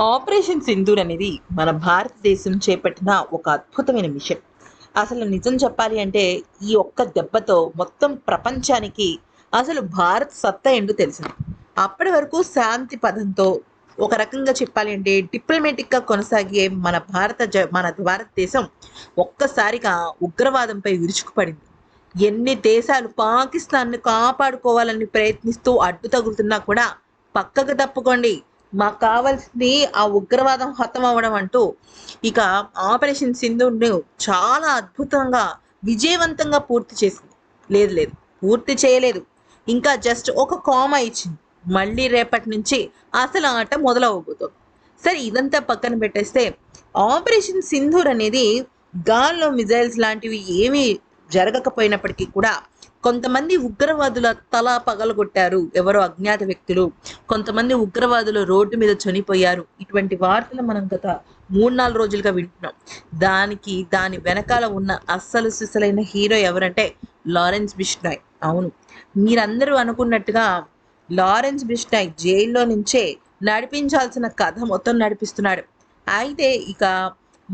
Operation Sindoor అనేది మన భారతదేశం చేపట్టిన ఒక అద్భుతమైన మిషన్. అసలు నిజం చెప్పాలి అంటే ఈ ఒక్క దెబ్బతో మొత్తం ప్రపంచానికి అసలు భారత్ సత్తా ఏంటో తెలిసింది. అప్పటి వరకు శాంతి పదంతో ఒక రకంగా చెప్పాలి అంటే డిప్లొమాటిక్గా కొనసాగే మన భారత జ మన భారతదేశం ఒక్కసారిగా ఉగ్రవాదంపై విరుచుకుపడింది. ఎన్ని దేశాలు పాకిస్తాన్ను కాపాడుకోవాలని ప్రయత్నిస్తూ అడ్డు తగులుతున్నా కూడా పక్కకు తప్పుకోండి. మాకు కావాల్సింది ఆ ఉగ్రవాదం హతం అవ్వడం అంటూ ఇక ఆపరేషన్ సింధును చాలా అద్భుతంగా విజయవంతంగా పూర్తి చేసింది. లేదు లేదు. పూర్తి చేయలేదు. ఇంకా జస్ట్ ఒక కామా ఇచ్చింది. మళ్ళీ రేపటి నుంచి అసలు ఆట మొదలవబోతుంది సరే ఇదంతా పక్కన పెట్టేస్తే ఆపరేషన్ సింధూర్ అనేది గాల్లో మిజైల్స్ లాంటివి ఏమీ జరగకపోయినప్పటికీ కూడా కొంతమంది ఉగ్రవాదుల తల పగలగొట్టారు ఎవరో అజ్ఞాత వ్యక్తులు. కొంతమంది ఉగ్రవాదులు రోడ్డు మీద చనిపోయారు. ఇటువంటి వార్తలు మనం గత మూడు నాలుగు రోజులుగా వింటున్నాం. దానికి దాని వెనకాల ఉన్న అస్సలు సిసలైన హీరో ఎవరంటే లారెన్స్ బిష్నాయ్. అవును. మీరందరూ అనుకున్నట్టుగా లారెన్స్ బిష్నాయ్ జైల్లో నుంచే నడిపించాల్సిన కథ మొత్తం నడిపిస్తున్నాడు. అయితే ఇక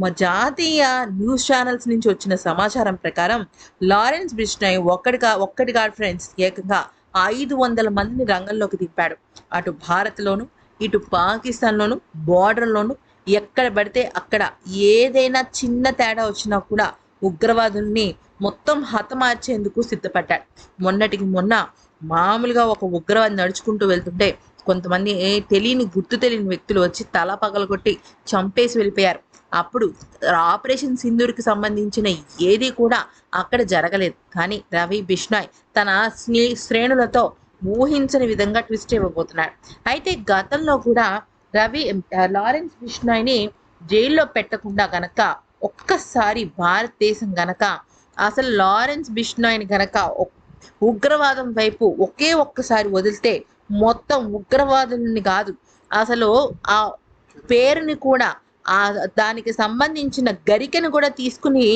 జాతీయ న్యూస్ ఛానల్స్ నుంచి వచ్చిన సమాచారం ప్రకారం లారెన్స్ బిష్నాయ్ ఒక్కడిగా ఒక్కడిగా ఫ్రెండ్స్ ఏకంగా ఐదు వందల మందిని రంగంలోకి దింపాడు. అటు భారత్లోను ఇటు పాకిస్తాన్లోను బార్డర్లోను ఎక్కడ పడితే అక్కడ ఏదైనా చిన్న తేడా వచ్చినా కూడా ఉగ్రవాదుల్ని మొత్తం హతమార్చేందుకు సిద్ధపడ్డాడు. మొన్నటికి మొన్న మామూలుగా ఒక ఉగ్రవాది నడుచుకుంటూ వెళ్తుంటే కొంతమంది తెలియని గుర్తు తెలియని వ్యక్తులు వచ్చి తల పగలగొట్టి చంపేసి వెళ్ళిపోయారు. అప్పుడు ఆపరేషన్ సింధూర్కి సంబంధించిన ఏది కూడా అక్కడ జరగలేదు. కానీ రవి బిష్నాయ్ తన స్నే శ్రేణులతో ఊహించని విధంగా ట్విస్ట్ ఇవ్వబోతున్నాడు. అయితే గతంలో కూడా రవి లారెన్స్ బిష్నాయ్ని జైల్లో పెట్టకుండా గనక ఒక్కసారి భారతదేశం గనక అసలు లారెన్స్ బిష్నాయ్ని గనక ఉగ్రవాదం వైపు ఒకే ఒక్కసారి వదిలితే మొత్తం ఉగ్రవాదుల్ని కాదు. అసలు ఆ పేరుని కూడా ఆ దానికి సంబంధించిన గరికను కూడా తీసుకుని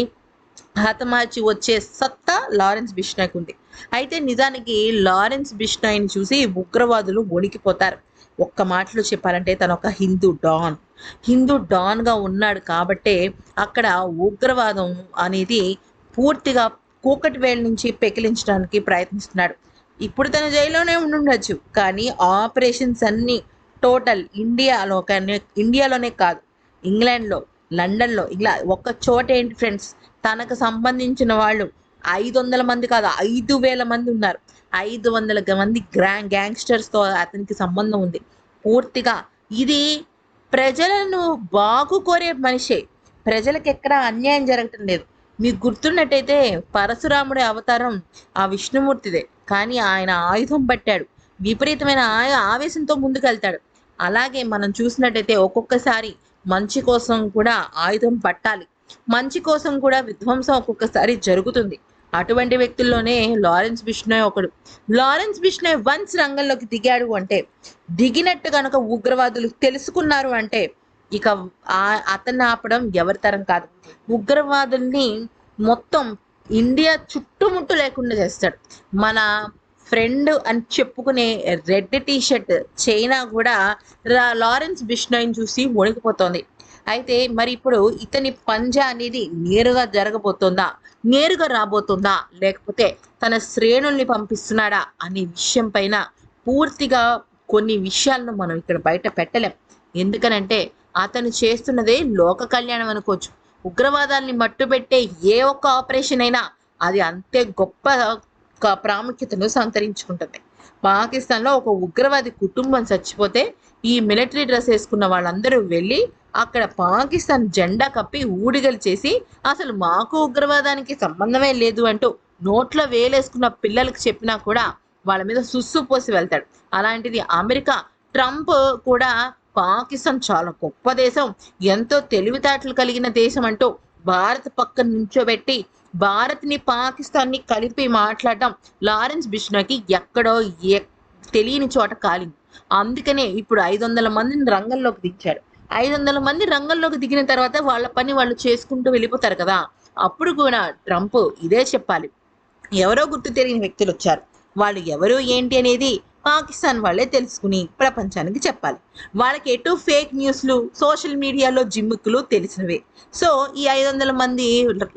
హతమార్చి వచ్చే సత్తా లారెన్స్ బిష్నాయ్కి ఉంది. అయితే నిజానికి లారెన్స్ బిష్నాయ్ని చూసి ఉగ్రవాదులు వణికిపోతారు. ఒక్క మాటలో చెప్పాలంటే తను ఒక హిందూ డాన్. హిందూ డాన్గా ఉన్నాడు కాబట్టే అక్కడ ఉగ్రవాదం అనేది పూర్తిగా కూకటివేలు నుంచి పెకిలించడానికి ప్రయత్నిస్తున్నాడు. ఇప్పుడు తను జైల్లోనే ఉండుండొచ్చు. కానీ ఆపరేషన్స్ అన్నీ టోటల్ ఇండియాలో కానీ ఇండియాలోనే కాదు. ఇంగ్లాండ్లో లండన్లో ఇలా ఒక్క చోట ఏంటి ఫ్రెండ్స్? తనకు సంబంధించిన వాళ్ళు ఐదు వందల మంది కాదు ఐదు వేల మంది ఉన్నారు. ఐదు వందల మంది గ్రా గ్యాంగ్స్టర్స్తో అతనికి సంబంధం ఉంది. పూర్తిగా ఇది ప్రజలను బాగు కోరే మనిషే. ప్రజలకు ఎక్కడ అన్యాయం జరగటం లేదు. మీకు గుర్తున్నట్టయితే పరశురాముడి అవతారం ఆ విష్ణుమూర్తిదే. కానీ ఆయన ఆయుధం పట్టాడు. విపరీతమైన ఆయ ఆవేశంతో ముందుకెళ్తాడు. అలాగే మనం చూసినట్టయితే ఒక్కొక్కసారి మంచి కోసం కూడా ఆయుధం పట్టాలి. మంచి కోసం కూడా విధ్వంసం ఒక్కొక్కసారి జరుగుతుంది. అటువంటి వ్యక్తుల్లోనే లారెన్స్ బిష్ణోయ్ ఒకడు. లారెన్స్ బిష్ణోయ్ వన్స్ రంగంలోకి దిగాడు అంటే దిగినట్టు కనుక ఉగ్రవాదులు తెలుసుకున్నారు అంటే ఇక ఆ- అతన్ని ఆపడం ఎవరి తరం కాదు. ఉగ్రవాదుల్ని మొత్తం ఇండియా చుట్టుముట్టు లేకుండా చేస్తాడు. మన ఫ్రెండ్ అని చెప్పుకునే రెడ్ టీ షర్ట్ చైనా కూడా లారెన్స్ బిష్నోయ్ని చూసి వణికిపోతోంది. అయితే మరి ఇప్పుడు ఇతని పంజా అనేది నేరుగా జరగబోతుందా? నేరుగా రాబోతుందా? లేకపోతే తన శ్రేణుల్ని పంపిస్తున్నాడా అనే విషయం పైన పూర్తిగా కొన్ని విషయాలను మనం ఇక్కడ బయట పెట్టలేం. ఎందుకనంటే అతను చేస్తున్నదే లోక కళ్యాణం అనుకోవచ్చు. ఉగ్రవాదాన్ని మట్టుబెట్టే ఏ ఒక్క ఆపరేషన్ అయినా అది అంతే గొప్ప ప్రాముఖ్యతను సంతరించుకుంటుంది. పాకిస్తాన్లో ఒక ఉగ్రవాది కుటుంబం చచ్చిపోతే ఈ మిలిటరీ డ్రెస్ వేసుకున్న వాళ్ళందరూ వెళ్ళి అక్కడ పాకిస్తాన్ జెండా కప్పి ఊడిగలు చేసి అసలు మాకు ఉగ్రవాదానికి సంబంధమే లేదు అంటూ నోట్లో వేలేసుకున్న పిల్లలకు చెప్పినా కూడా వాళ్ళ మీద సుస్సు పోసి వెళ్తాడు. అలాంటిది అమెరికా ట్రంప్ కూడా పాకిస్తాన్ చాలా గొప్ప దేశం. ఎంతో తెలివితేటలు కలిగిన దేశం అంటూ భారత్ పక్కన నుంచోబెట్టి భారత్ని పాకిస్తాన్ని కలిపి మాట్లాడటం లారెన్స్ బిష్నోకి ఎక్కడో తెలియని చోట కాలింది. అందుకనే ఇప్పుడు ఐదు వందల మందిని రంగంలోకి దించాడు ఐదు వందల మంది రంగంలోకి దిగిన తర్వాత వాళ్ళ పని వాళ్ళు చేసుకుంటూ వెళ్ళిపోతారు కదా. అప్పుడు కూడా ట్రంప్ ఇదే చెప్పాలి. ఎవరో గుర్తు తెలియని వ్యక్తులు వచ్చారు. వాళ్ళు ఎవరు ఏంటి అనేది పాకిస్తాన్ వాళ్ళే తెలుసుకుని ప్రపంచానికి చెప్పాలి. వాళ్ళకి ఎటు ఫేక్ న్యూస్లు సోషల్ మీడియాలో జిమ్ముకులు తెలిసినవే. సో ఈ ఐదు వందల మంది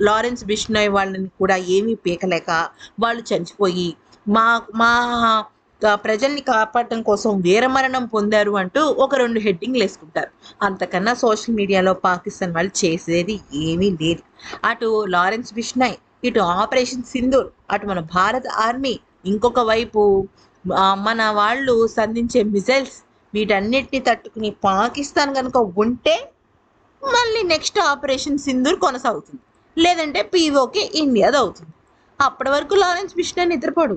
లారెన్స్ బిష్నాయ్ వాళ్ళని కూడా ఏమీ పీకలేక వాళ్ళు చనిపోయి మా మా ప్రజల్ని కాపాడటం కోసం వీరమరణం పొందారు అంటూ ఒక రెండు హెడ్డింగ్లు వేసుకుంటారు. అంతకన్నా సోషల్ మీడియాలో పాకిస్తాన్ వాళ్ళు చేసేది ఏమీ లేదు. అటు లారెన్స్ బిష్నాయ్ ఇటు ఆపరేషన్ సింధూర్ అటు మన భారత ఆర్మీ ఇంకొక వైపు మన వాళ్ళు సంధించే మిజైల్స్ వీటన్నిటిని తట్టుకుని పాకిస్తాన్ కనుక ఉంటే మళ్ళీ నెక్స్ట్ ఆపరేషన్ సింధూర్ కొనసాగుతుంది. లేదంటే పీఓకే ఇండియాది అవుతుంది అప్పటి వరకు లారెన్స్ మిషన్ నిద్రపోడు.